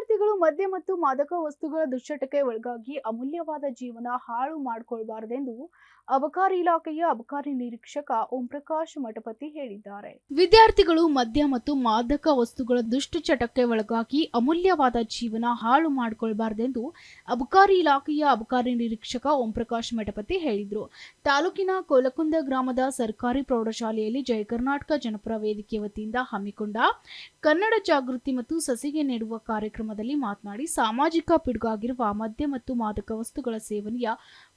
ವಿದ್ಯಾರ್ಥಿಗಳು ಮದ್ಯ ಮತ್ತು ಮಾದಕ ವಸ್ತುಗಳ ದುಶ್ಚಟಕ್ಕೆ ಒಳಗಾಗಿ ಅಮೂಲ್ಯವಾದ ಜೀವನ ಹಾಳು ಮಾಡಿಕೊಳ್ಬಾರದೆಂದು ಅಬಕಾರಿ ಇಲಾಖೆಯ ಅಬಕಾರಿ ನಿರೀಕ್ಷಕ ಓಂ ಪ್ರಕಾಶ್ ಮಠಪತಿ ಹೇಳಿದ್ದಾರೆ. ವಿದ್ಯಾರ್ಥಿಗಳು ಮದ್ಯ ಮತ್ತು ಮಾದಕ ವಸ್ತುಗಳ ದುಷ್ಟಚಟಕ್ಕೆ ಒಳಗಾಗಿ ಅಮೂಲ್ಯವಾದ ಜೀವನ ಹಾಳು ಮಾಡಿಕೊಳ್ಬಾರ್ದೆಂದು ಅಬಕಾರಿ ಇಲಾಖೆಯ ಅಬಕಾರಿ ನಿರೀಕ್ಷಕ ಓಂ ಪ್ರಕಾಶ್ ಮಠಪತಿ ಹೇಳಿದರು. ತಾಲೂಕಿನ ಕೋಲಕುಂದ ಗ್ರಾಮದ ಸರ್ಕಾರಿ ಪ್ರೌಢಶಾಲೆಯಲ್ಲಿ ಜಯ ಕರ್ನಾಟಕ ಜನಪರ ವೇದಿಕೆ ವತಿಯಿಂದ ಹಮ್ಮಿಕೊಂಡ ಕನ್ನಡ ಜಾಗೃತಿ ಮತ್ತು ಸಸಿಗೆ ನೆಡುವ ಕಾರ್ಯಕ್ರಮದಲ್ಲಿ ಮಾತನಾಡಿ, ಸಾಮಾಜಿಕ ಪಿಡುಗಾಗಿರುವ ಮದ್ಯ ಮತ್ತು ಮಾದಕ ವಸ್ತುಗಳ ಸೇವನೆಯ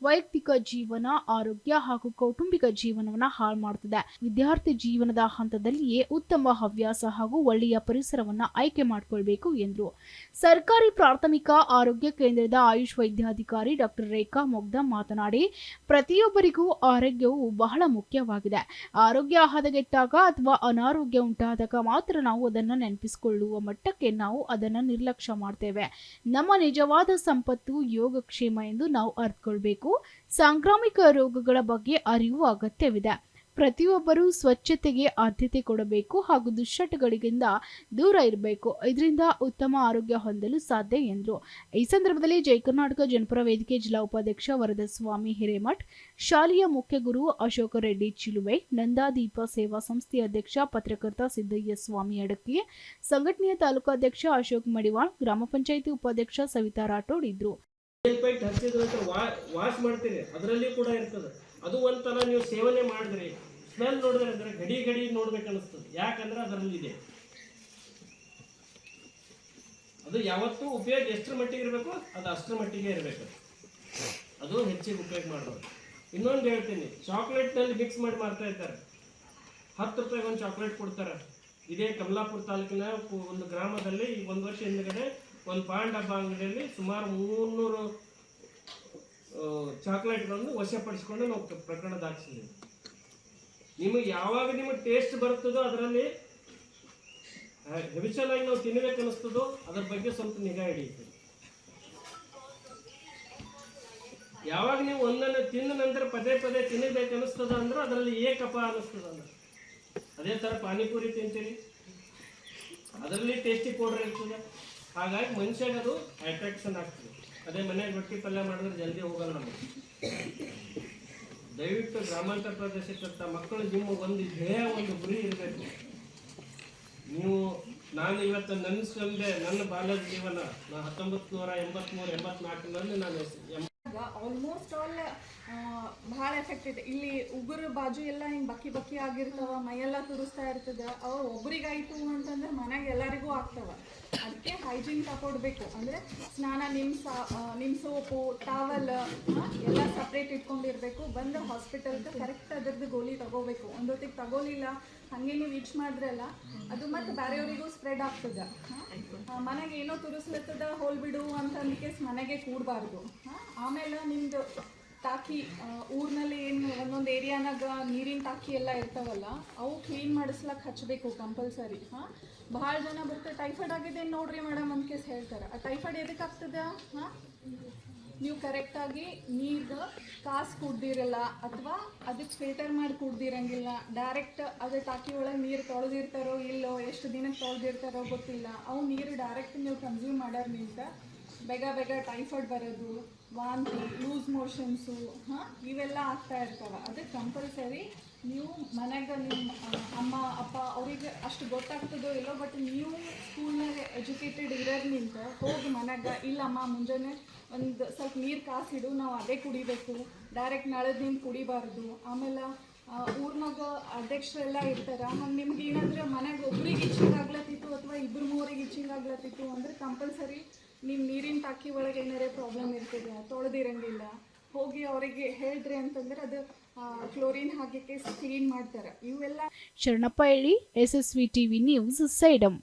ವೈಯಕ್ತಿಕ ಜೀವನ ಆರೋಗ್ಯ ಹಾಗೂ ಕೌಟುಂಬಿಕ ಜೀವನವನ್ನ ಹಾಳು ಮಾಡುತ್ತದೆ ವಿದ್ಯಾರ್ಥಿ ಜೀವನದ ಹಂತದಲ್ಲಿಯೇ ಉತ್ತಮ ಹವ್ಯಾಸ ಹಾಗೂ ಒಳ್ಳೆಯ ಪರಿಸರವನ್ನ ಆಯ್ಕೆ ಮಾಡಿಕೊಳ್ಬೇಕು ಎಂದರು. ಸರ್ಕಾರಿ ಪ್ರಾಥಮಿಕ ಆರೋಗ್ಯ ಕೇಂದ್ರದ ಆಯುಷ್ ವೈದ್ಯಾಧಿಕಾರಿ ಡಾಕ್ಟರ್ ರೇಖಾ ಮೊಗ್ದ ಮಾತನಾಡಿ, ಪ್ರತಿಯೊಬ್ಬರಿಗೂ ಆರೋಗ್ಯವು ಬಹಳ ಮುಖ್ಯವಾಗಿದೆ. ಆರೋಗ್ಯ ಹದಗೆಟ್ಟಾಗ ಅಥವಾ ಅನಾರೋಗ್ಯ ಉಂಟಾದಾಗ ಮಾತ್ರ ನಾವು ಅದನ್ನು ನೆನಪಿಸಿಕೊಳ್ಳುವ ಮಟ್ಟಕ್ಕೆ ನಾವು ಅದನ್ನು ನಿರ್ಲಕ್ಷ್ಯ ಮಾಡ್ತೇವೆ. ನಮ್ಮ ನಿಜವಾದ ಸಂಪತ್ತು ಯೋಗಕ್ಷೇಮ ಎಂದು ನಾವು ಅರ್ಥಕೊಳ್ಬೇಕು ಸಾಂಕ್ರಾಮಿಕ ರೋಗಗಳ ಬಗ್ಗೆ ಅರಿವು ಅಗತ್ಯವಿದೆ. ಪ್ರತಿಯೊಬ್ಬರೂ ಸ್ವಚ್ಛತೆಗೆ ಆದ್ಯತೆ ಕೊಡಬೇಕು ಹಾಗೂ ದುಶ್ಚಟಗಳಿಗಿಂತ ದೂರ ಇರಬೇಕು. ಇದರಿಂದ ಉತ್ತಮ ಆರೋಗ್ಯ ಹೊಂದಲು ಸಾಧ್ಯ ಎಂದರು ಈ ಸಂದರ್ಭದಲ್ಲಿ ಜೈ ಕರ್ನಾಟಕ, ಜನಪರ ವೇದಿಕೆ ಜಿಲ್ಲಾ ಉಪಾಧ್ಯಕ್ಷ ವರದಸ್ವಾಮಿ ಹಿರೇಮಠ್, ಶಾಲೆಯ ಮುಖ್ಯ ಗುರು ಅಶೋಕ ರೆಡ್ಡಿ ಚಿಲುವೆ, ನಂದಾದೀಪ ಸೇವಾ ಸಂಸ್ಥೆಯ ಅಧ್ಯಕ್ಷ ಪತ್ರಕರ್ತ ಸಿದ್ದಯ್ಯ ಸ್ವಾಮಿ ಅಡಕ್ಕಿ ಸಂಘಟನೆಯ ತಾಲೂಕಾಧ್ಯಕ್ಷ ಅಶೋಕ್ ಮಡಿವಾಳ್, ಗ್ರಾಮ ಪಂಚಾಯಿತಿ ಉಪಾಧ್ಯಕ್ಷ ಸವಿತಾ ರಾಠೋಡ್ ಇದ್ರು ಪೈಟ್ ಹಚ್ಚಿದ ನಂತರ ವಾ ವಾಶ್ ಮಾಡ್ತೀನಿ ಅದರಲ್ಲಿ ಕೂಡ ಇರ್ತದೆ. ಅದು ಒಂಥರ ನೀವು ಸೇವನೆ ಮಾಡಿದ್ರಿ. ಸ್ಮೆಲ್ ನೋಡಿದ್ರೆ ಅಂದ್ರೆ ಗಡಿ ಗಡಿ ನೋಡ್ಬೇಕು ಅನಿಸ್ತದೆ ಯಾಕಂದ್ರೆ ಅದರಲ್ಲಿ ಇದೆ. ಅದು ಯಾವತ್ತೂ ಉಪಯೋಗ ಎಷ್ಟರ ಮಟ್ಟಿಗೆ ಇರಬೇಕು, ಅದು ಅಷ್ಟರ ಮಟ್ಟಿಗೆ ಇರಬೇಕು. ಅದು ಹೆಚ್ಚಿಗೆ ಉಪಯೋಗ ಮಾಡೋದು ಇನ್ನೊಂದು ಹೇಳ್ತೀನಿ, ಚಾಕ್ಲೇಟ್ನಲ್ಲಿ ಮಿಕ್ಸ್ ಮಾಡಿ ಮಾಡ್ತಾ ಇರ್ತಾರೆ. ಹತ್ತು ರೂಪಾಯಿಗೆ ಒಂದು ಚಾಕ್ಲೇಟ್ ಕೊಡ್ತಾರೆ. ಇದೇ ಕಮಲಾಪುರ ತಾಲೂಕಿನ ಒಂದು ಗ್ರಾಮದಲ್ಲಿ ಒಂದು ವರ್ಷ ಹಿಂದ್ಗಡೆ ಒಂದು ಪಾನ್ ಡಬ್ಬ ಅಂಗಡಿಯಲ್ಲಿ ಸುಮಾರು ಮುನ್ನೂರು ಚಾಕ್ಲೇಟ್ಗಳನ್ನು ವಶಪಡಿಸಿಕೊಂಡು ನಾವು ಪ್ರಕರಣ ದಾಖಲಿಸಿದ್ದೀವಿ. ನಿಮಗೆ ಯಾವಾಗ ನಿಮಗೆ ಟೇಸ್ಟ್ ಬರ್ತದೋ ಅದರಲ್ಲಿ ಹೆವಿಚಲ್ ಆಗಿ ನಾವು ತಿನ್ನಬೇಕು ಅನ್ನಿಸ್ತದೋ ಅದ್ರ ಬಗ್ಗೆ ಸ್ವಲ್ಪ ನಿಗಾ ಹಿಡಿಯುತ್ತೆ ಯಾವಾಗ ನೀವು ಒಂದನ್ನು ತಿಂದ ನಂತರ ಪದೇ ಪದೇ ತಿನ್ನಬೇಕು ಅನ್ನಿಸ್ತದ ಅಂದ್ರೆ ಅದರಲ್ಲಿ ಏಕಪ ಅನ್ನಿಸ್ತದ ಅಂದ್ರೆ. ಅದೇ ಥರ ಪಾನಿಪುರಿ ತಿಂತೀರಿ. ಅದರಲ್ಲಿ ಟೇಸ್ಟಿ ಪೌಡರ್ ಇರ್ತದೆ. ಹಾಗಾಗಿ ಮನುಷ್ಯನದು ಅಟ್ರಾಕ್ಷನ್ ಆಗ್ತದೆ. ಅದೇ ಮನೆಗೆ ರೊಟ್ಟಿ ಪಲ್ಯ ಮಾಡಿದ್ರೆ ಜಲ್ದಿ ಹೋಗಲ್ಲ ನಮಗೆ. ದಯವಿಟ್ಟು ಗ್ರಾಮಾಂತರ ಪ್ರದೇಶಕ್ಕಂಥ ಮಕ್ಕಳು ನಿಮ್ಮ ಒಂದು ಧ್ಯೇಯ, ಒಂದು ಗುರಿ ಇರಬೇಕು. ನೀವು, ನಾನು ಇವತ್ತು ನೆನೆಸ್ಕೊಂಡೆ ನನ್ನ ಬಾಲ್ಯದ ಜೀವನ ನಾನು ಹತ್ತೊಂಬತ್ತು ನೂರ ಎಂಬತ್ತ್ಮೂರು ಎಂಬತ್ನಾಲ್ಕರಲ್ಲಿ ನಾನು ಆಲ್ಮೋಸ್ಟ್ ಆಲ್ ಭಾಳ ಎಫೆಕ್ಟ್ ಇದೆ. ಇಲ್ಲಿ ಉಗುರು ಬಾಜು ಎಲ್ಲ ಹಿಂಗೆ ಬಕ್ಕಿ ಬಕ್ಕಿ ಆಗಿರ್ತಾವ ಮೈಯೆಲ್ಲ ತುರಿಸ್ತಾ ಇರ್ತದ. ಅವ ಒಬ್ರಿಗಾಯ್ತು ಅಂತಂದ್ರೆ ಮನೆಗೆ ಎಲ್ಲರಿಗೂ ಆಗ್ತಾವ. ಅದಕ್ಕೆ ಹೈಜೀನ್ ತಗೊಡ್ಬೇಕು ಅಂದ್ರೆ ಸ್ನಾನ ನಿಮ್ಮ ಸಾ ನಿಮ್ಮ ಸೋಪು ಟಾವಲ್ ಎಲ್ಲ ಸಪ್ರೇಟ್ ಇಟ್ಕೊಂಡಿರ್ಬೇಕು, ಬಂದು ಹಾಸ್ಪಿಟಲ್ಗೆ ಕರೆಕ್ಟ್ ಅದರದ್ದು ಗೋಲಿ ತಗೋಬೇಕು. ಒಂದೊತ್ತಿಗೆ ತಗೋಲಿಲ್ಲ, ಹಾಗೆ ನೀವು ಇಚ್ ಮಾಡಿದ್ರಲ್ಲ ಅದು ಮತ್ತೆ ಬೇರೆಯವರಿಗೂ ಸ್ಪ್ರೆಡ್ ಆಗ್ತದ. ಮನೆಗೆ ಏನೋ ತುರಿಸ್ಲತ್ತದ ಹೋಲ್ಬಿಡು ಅಂತ ಕೇಸ್ ಮನೆಗೆ ಕೂಡಬಾರ್ದು. ಆಮೇಲೆ ನಿಮ್ದು ಟಾಕಿ ಊರಿನಲ್ಲಿ ಏನು ಒಂದೊಂದು ಏರಿಯಾನಾಗ ನೀರಿನ ಟಾಕಿ ಎಲ್ಲ ಇರ್ತಾವಲ್ಲ, ಅವು ಕ್ಲೀನ್ ಮಾಡಿಸ್ಲಕ್ಕೆ ಹಚ್ಚಬೇಕು ಕಂಪಲ್ಸರಿ ಹಾಂ, ಭಾಳ ಜನ ಬರ್ತಾರೆ ಟೈಫಾಯ್ಡ್ ಆಗಿದೆ ನೋಡ್ರಿ ಮೇಡಮ್ ಅಂತ ಹೇಳ್ತಾರೆ. ಆ ಟೈಫಾಯ್ಡ್ ಎದಕ್ಕೆ ಆಗ್ತದ? ಹಾಂ? ನೀವು ಕರೆಕ್ಟಾಗಿ ನೀರು ಕಾಸು ಕುಡ್ದಿರಲ್ಲ ಅಥವಾ ಅದಕ್ಕೆ ಫಿಲ್ಟರ್ ಮಾಡಿ ಕುಡ್ದಿರಂಗಿಲ್ಲ. ಡೈರೆಕ್ಟ್ ಅದೇ ಟಾಕಿ ಒಳಗೆ ನೀರು ತೊಳೆದಿರ್ತಾರೋ ಇಲ್ಲೋ, ಎಷ್ಟು ದಿನಕ್ಕೆ ತೊಳೆದಿರ್ತಾರೋ ಗೊತ್ತಿಲ್ಲ. ಅವು ನೀರು ಡೈರೆಕ್ಟ್ ನೀವು ಕನ್ಸ್ಯೂಮ್ ಮಾಡೋದ್ರಿಂದ ಬೇಗ ಬೇಗ ಟೈಫಾಯ್ಡ್ ಬರೋದು, ವಾಂತಿ ಲೂಸ್ ಮೋಷನ್ಸು ಹಾಂ, ಇವೆಲ್ಲ ಆಗ್ತಾ ಇರ್ತಾವೆ. ಅದಕ್ಕೆ ಕಂಪಲ್ಸರಿ ನೀವು ಮನೆಗೆ ನಿಮ್ಮ ಅವರಿಗೆ ಅಷ್ಟು ಗೊತ್ತಾಗ್ತದೋ ಇಲ್ಲೋ ಬಟ್ ನೀವು ಸ್ಕೂಲ್ನಾಗ ಎಜುಕೇಟೆಡ್ ಇರೋದ್ರಿಂದ ಹೋಗಿ ಮನೆಗೆ ಇಲ್ಲಮ್ಮ, ಮುಂಜಾನೆ ಒಂದು ಸ್ವಲ್ಪ ನೀರು ಕಾಸಿಡು, ನಾವು ಅದೇ ಕುಡಿಬೇಕು ಡೈರೆಕ್ಟ್ ನಳದಿಂದ ಕುಡಿಬಾರ್ದು. ಆಮೇಲೆ ಊರ್ನಾಗ ಅಧ್ಯಕ್ಷರೆಲ್ಲ ಇರ್ತಾರೆ ಹಂಗೆ ನಿಮ್ಗೆ ಏನಂದ್ರೆ ಮನೆಗೆ ಒಬ್ರಿಗೆ ಇಚ್ಚಿಂಗ್ ಆಗ್ಲತ್ತಿತ್ತು ಅಥವಾ ಇಬ್ಬರು ಮೂವರಿಗೆ ಇಚ್ಚಿಂಗ್ ಆಗ್ಲತ್ತಿತ್ತು ಅಂದ್ರೆ ಕಂಪಲ್ಸರಿ ನಿಮ್ಮ ನೀರಿನ ಟಾಕಿ ಒಳಗೆ ಏನಾರೇ ಪ್ರಾಬ್ಲಮ್ ಇರ್ತದೆ, ತೊಳೆದಿರಂಗಿಲ್ಲ. ಹೋಗಿ ಅವರಿಗೆ ಹೇಳಿದ್ರಿ ಅಂತಂದ್ರೆ ಅದು ಕ್ಲೋರಿನ್ ಹಾಕಿ ಕ್ಲೀನ್ ಮಾಡ್ತಾರೆ. ಇವೆಲ್ಲ ಶರಣಪ್ಪ ಹೇಳಿ S S V TV news ಸೈಡಂ.